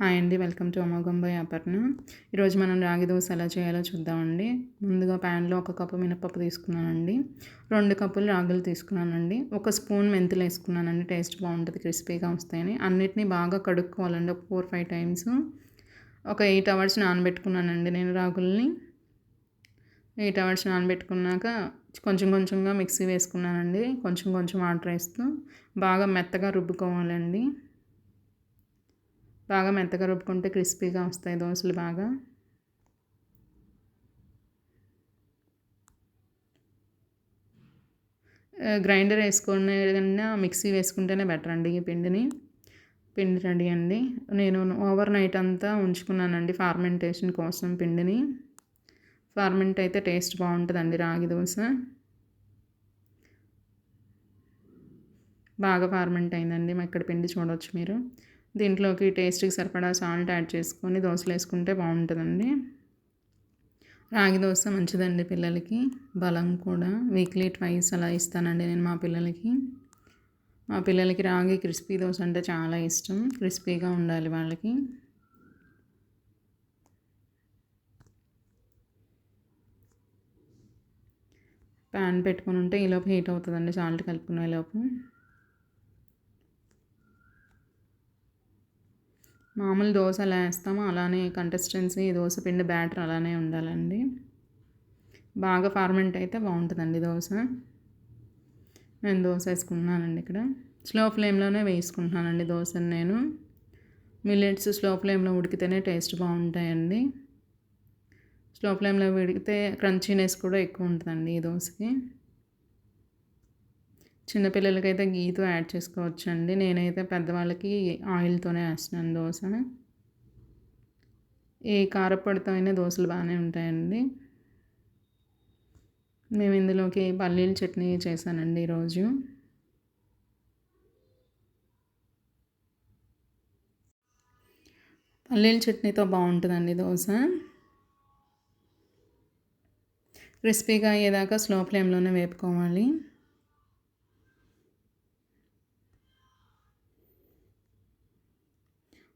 Hi అండి welcome to అమోఘంబాయ్ Aparna. ఈరోజు మనం రాగి దోశ ఎలా చేయాలో చూద్దామండి. ముందుగా ప్యాన్లో ఒక కప్పు మినపప్పు తీసుకున్నానండి. రెండు కప్పులు రాగులు తీసుకున్నానండి. ఒక స్పూన్ మెంతులు వేసుకున్నానండి. టేస్ట్ బాగుంటుంది క్రిస్పీగా వస్తాయని. అన్నిటినీ బాగా కడుక్కోవాలండి ఒక ఫోర్ ఫైవ్ టైమ్స్. ఒక ఎయిట్ అవర్స్ నానబెట్టుకున్నానండి నేను రాగుల్ని. ఎయిట్ అవర్స్ నానబెట్టుకున్నాక కొంచెం కొంచెంగా మిక్సీ వేసుకున్నానండి. కొంచెం కొంచెం వాటర్ వేస్తూ బాగా మెత్తగా రుబ్బుకోవాలండి. బాగా మెత్తగా రుబ్బుకుంటే క్రిస్పీగా వస్తాయి దోశలు బాగా. గ్రైండర్ వేసుకునే కన్నా మిక్సీ వేసుకుంటేనే బెటర్ అండి ఈ పిండిని. పిండి రెడీ అండి. నేను ఓవర్ నైట్ అంతా ఉంచుకున్నానండి ఫార్మెంటేషన్ కోసం పిండిని. ఫార్మెంట్ అయితే టేస్ట్ బాగుంటుందండి రాగి దోశ. బాగా ఫార్మెంట్ అయిందండి. ఇక్కడ పిండి చూడవచ్చు మీరు. దీంట్లోకి టేస్ట్కి సరిపడా సాల్ట్ యాడ్ చేసుకొని దోశలు వేసుకుంటే బాగుంటుందండి. రాగి దోశ మంచిదండి పిల్లలకి. బలం కూడా. వీక్లీ ట్వైస్ అలా ఇస్తానండి నేను మా పిల్లలకి. మా పిల్లలకి రాగి క్రిస్పీ దోశ అంటే చాలా ఇష్టం. క్రిస్పీగా ఉండాలి వాళ్ళకి. ప్యాన్ పెట్టుకుని ఉంటే ఈలోపు హీట్ అవుతుందండి సాల్ట్ కలుపుకునే లోపు. మామూలు దోశ ఎలా వేస్తామో. అలానే కంటెస్టెన్సీ దోశ పిండి బ్యాటర్ అలానే ఉండాలండి. బాగా ఫార్మెంట్ అయితే బాగుంటుందండి దోశ. నేను దోశ వేసుకుంటున్నానండి ఇక్కడ. స్లో ఫ్లేమ్లోనే వేసుకుంటున్నానండి దోశను నేను. మిల్లెట్స్ స్లో ఫ్లేమ్లో ఉడికితేనే టేస్ట్ బాగుంటాయండి. స్లో ఫ్లేమ్లో ఉడికితే క్రంచీనెస్ కూడా ఎక్కువ ఉంటుందండి ఈ దోశకి. చిన్నపిల్లలకైతే గీతో యాడ్ చేసుకోవచ్చు అండి నేనైతే పెద్దవాళ్ళకి ఆయిల్తోనే వేస్తున్నాను దోశ ఏ కారపొడితో అయినా దోశలు బాగానే ఉంటాయండి. మేము ఇందులోకి పల్లీల చట్నీ చేశానండి ఈరోజు. పల్లీల చట్నీతో బాగుంటుందండి దోశ. క్రిస్పీగా అయ్యేదాకా స్లో ఫ్లేమ్లోనే వేపుకోవాలి.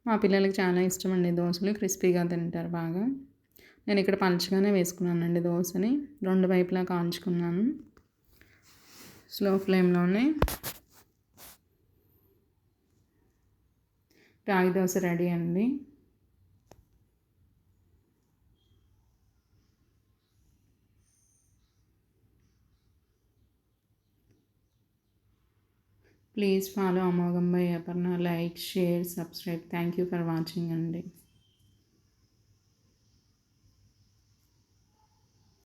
మా పిల్లలకి చాలా ఇష్టం అండి దోశలు. క్రిస్పీగా తింటారు బాగా. నేను ఇక్కడ పంచగానే వేసుకున్నానండి దోశని. రెండు వైపులా కాల్చుకున్నాను స్లో ఫ్లేమ్లోనే. రాగి దోశ రెడీ అండి. Please follow అమోఘంబై Aparna like share subscribe thank you for watching అండి